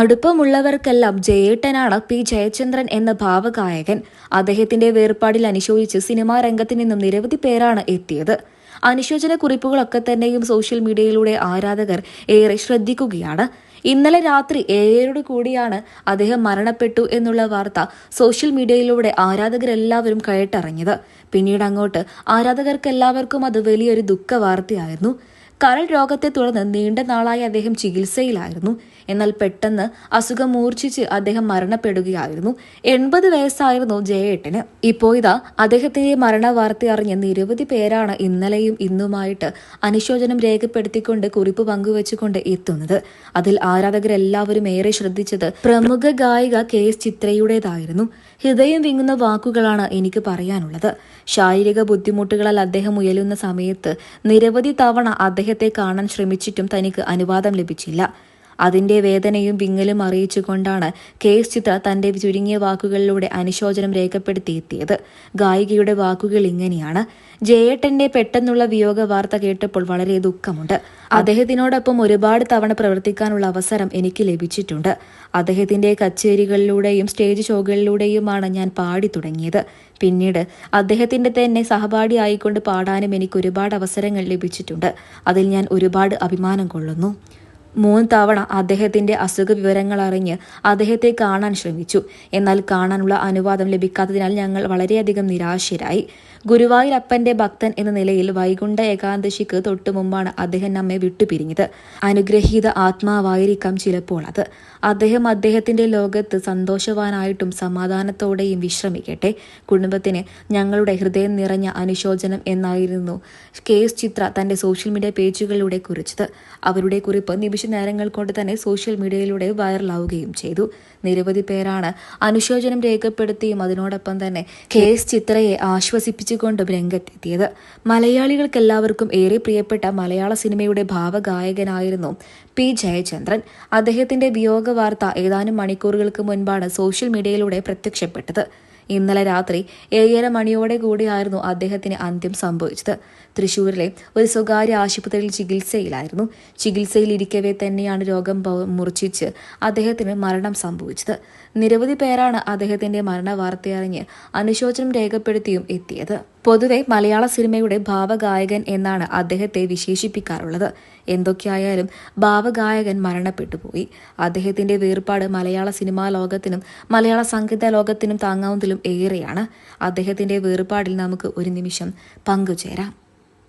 അടുപ്പമുള്ളവർക്കെല്ലാം ജയേട്ടനാണ് P. Jayachandran എന്ന ഭാവഗായകൻ. അദ്ദേഹത്തിന്റെ വേർപാടിൽ അനുശോചിച്ച് സിനിമാ രംഗത്ത് നിന്നും നിരവധി പേരാണ് എത്തിയത്. അനുശോചന കുറിപ്പുകളൊക്കെ തന്നെയും സോഷ്യൽ മീഡിയയിലൂടെ ആരാധകർ ഏറെ ശ്രദ്ധിക്കുകയാണ്. ഇന്നലെ രാത്രി ഏഴരോട് കൂടിയാണ് അദ്ദേഹം മരണപ്പെട്ടു എന്നുള്ള വാർത്ത സോഷ്യൽ മീഡിയയിലൂടെ ആരാധകരെല്ലാവരും കേട്ടറിഞ്ഞത്. പിന്നീട് അങ്ങോട്ട് ആരാധകർക്കെല്ലാവർക്കും അത് വലിയൊരു ദുഃഖ വാർത്തയായിരുന്നു കരൾ രോഗത്തെ തുടർന്ന് നീണ്ട നാളായി അദ്ദേഹം ചികിത്സയിലായിരുന്നു. എന്നാൽ പെട്ടെന്ന് അസുഖം മൂർച്ഛിച്ച് അദ്ദേഹം മരണപ്പെടുകയായിരുന്നു. എൺപത് വയസ്സായിരുന്നു ജയേട്ടന്. ഇപ്പോ ഇതാ അദ്ദേഹത്തിന്റെ മരണ വാർത്ത അറിഞ്ഞ് നിരവധി പേരാണ് ഇന്നലെയും ഇന്നുമായിട്ട് അനുശോചനം രേഖപ്പെടുത്തിക്കൊണ്ട് കുറിപ്പ് പങ്കുവച്ചുകൊണ്ട് എത്തുന്നത്. അതിൽ ആരാധകരെല്ലാവരും ഏറെ ശ്രദ്ധിച്ചത് പ്രമുഖ ഗായിക കെ എസ് ചിത്രയുടേതായിരുന്നു. ഹൃദയം വിങ്ങുന്ന വാക്കുകളാണ് എനിക്ക് പറയാനുള്ളത്. ശാരീരിക ബുദ്ധിമുട്ടുകളാൽ അദ്ദേഹം ഉയലുന്ന സമയത്ത് നിരവധി തവണ അദ്ദേഹത്തെ കാണാൻ ശ്രമിച്ചിട്ടും തനിക്ക് അനുവാദം ലഭിച്ചില്ല അതിന്റെ വേദനയും വിങ്ങലും അറിയിച്ചുകൊണ്ടാണ് കെ എസ് ചിത്ര തന്റെ ചുരുങ്ങിയ വാക്കുകളിലൂടെ അനുശോചനം രേഖപ്പെടുത്തിയെത്തിയത്. ഗായികയുടെ വാക്കുകൾ ഇങ്ങനെയാണ്. ജയേട്ടന്റെ പെട്ടെന്നുള്ള വിയോഗ വാർത്ത കേട്ടപ്പോൾ വളരെ ദുഃഖമുണ്ട്. അദ്ദേഹത്തിനോടൊപ്പം ഒരുപാട് തവണ പ്രവർത്തിക്കാനുള്ള അവസരം എനിക്ക് ലഭിച്ചിട്ടുണ്ട്. അദ്ദേഹത്തിന്റെ കച്ചേരികളിലൂടെയും സ്റ്റേജ് ഷോകളിലൂടെയുമാണ് ഞാൻ പാടി തുടങ്ങിയത്. പിന്നീട് അദ്ദേഹത്തിന്റെ തന്നെ സഹപാഠി ആയിക്കൊണ്ട് പാടാനും എനിക്ക് ഒരുപാട് അവസരങ്ങൾ ലഭിച്ചിട്ടുണ്ട്. അതിൽ ഞാൻ ഒരുപാട് അഭിമാനം കൊള്ളുന്നു. മൂന്ന് തവണ അദ്ദേഹത്തിന്റെ അസുഖ വിവരങ്ങൾ അറിഞ്ഞ് അദ്ദേഹത്തെ കാണാൻ ശ്രമിച്ചു. എന്നാൽ കാണാനുള്ള അനുവാദം ലഭിക്കാത്തതിനാൽ ഞങ്ങൾ വളരെയധികം നിരാശരായി. ഗുരുവായൂരപ്പന്റെ ഭക്തൻ എന്ന നിലയിൽ വൈകുണ്ഠ ഏകാദശിക്ക് തൊട്ടു മുമ്പാണ് അദ്ദേഹം നമ്മെ വിട്ടുപിരിഞ്ഞത്. അനുഗ്രഹീത ആത്മാവായിരിക്കാം ചിലപ്പോൾ അത്. അദ്ദേഹം അദ്ദേഹത്തിന്റെ ലോകത്ത് സന്തോഷവാനായിട്ടും സമാധാനത്തോടെയും വിശ്രമിക്കട്ടെ. കുടുംബത്തിന് ഞങ്ങളുടെ ഹൃദയം നിറഞ്ഞ അനുശോചനം എന്നായിരുന്നു കെ എസ് ചിത്ര തന്റെ സോഷ്യൽ മീഡിയ പേജുകളിലൂടെ കുറിച്ചത്. അവരുടെ കുറിപ്പ് നിമിഷ നേരങ്ങൾ കൊണ്ട് തന്നെ സോഷ്യൽ മീഡിയയിലൂടെ വൈറലാവുകയും ചെയ്തു. നിരവധി പേരാണ് അനുശോചനം രേഖപ്പെടുത്തിയും അതിനോടൊപ്പം തന്നെ കെ എസ് ചിത്രയെ ആശ്വസിപ്പിച്ചുകൊണ്ടും രംഗത്തെത്തിയത്. മലയാളികൾക്കെല്ലാവർക്കും ഏറെ പ്രിയപ്പെട്ട മലയാള സിനിമയുടെ ഭാവഗായകനായിരുന്നു പി ജയചന്ദ്രൻ. അദ്ദേഹത്തിന്റെ വിയോഗ വാർത്ത ഏതാനും മണിക്കൂറുകൾക്ക് മുൻപാണ് സോഷ്യൽ മീഡിയയിലൂടെ പ്രത്യക്ഷപ്പെട്ടത്. ഇന്നലെ രാത്രി ഏഴര മണിയോടെ കൂടിയായിരുന്നു അദ്ദേഹത്തിന് അന്ത്യം സംഭവിച്ചത്. തൃശൂരിലെ ഒരു സ്വകാര്യ ആശുപത്രിയിൽ ചികിത്സയിലായിരുന്നു. ചികിത്സയിലിരിക്കവേ തന്നെയാണ് രോഗം മുറിച്ചിച്ച് അദ്ദേഹത്തിന് മരണം സംഭവിച്ചത്. നിരവധി പേരാണ് അദ്ദേഹത്തിന്റെ മരണ വാർത്തയറിഞ്ഞ് അനുശോചനം രേഖപ്പെടുത്തിയും എത്തിയത്. പൊതുവെ മലയാള സിനിമയുടെ ഭാവഗായകൻ എന്നാണ് അദ്ദേഹത്തെ വിശേഷിപ്പിക്കാറുള്ളത്. എന്തൊക്കെയായാലും ഭാവഗായകൻ മരണപ്പെട്ടുപോയി അദ്ദേഹത്തിന്റെ വേർപാട് മലയാള സിനിമാ ലോകത്തിനും മലയാള സംഗീത ലോകത്തിനും താങ്ങാവുന്നതിലും ഏറെയാണ്. അദ്ദേഹത്തിന്റെ വേർപാടിൽ നമുക്ക് ഒരു നിമിഷം പങ്കുചേരാം.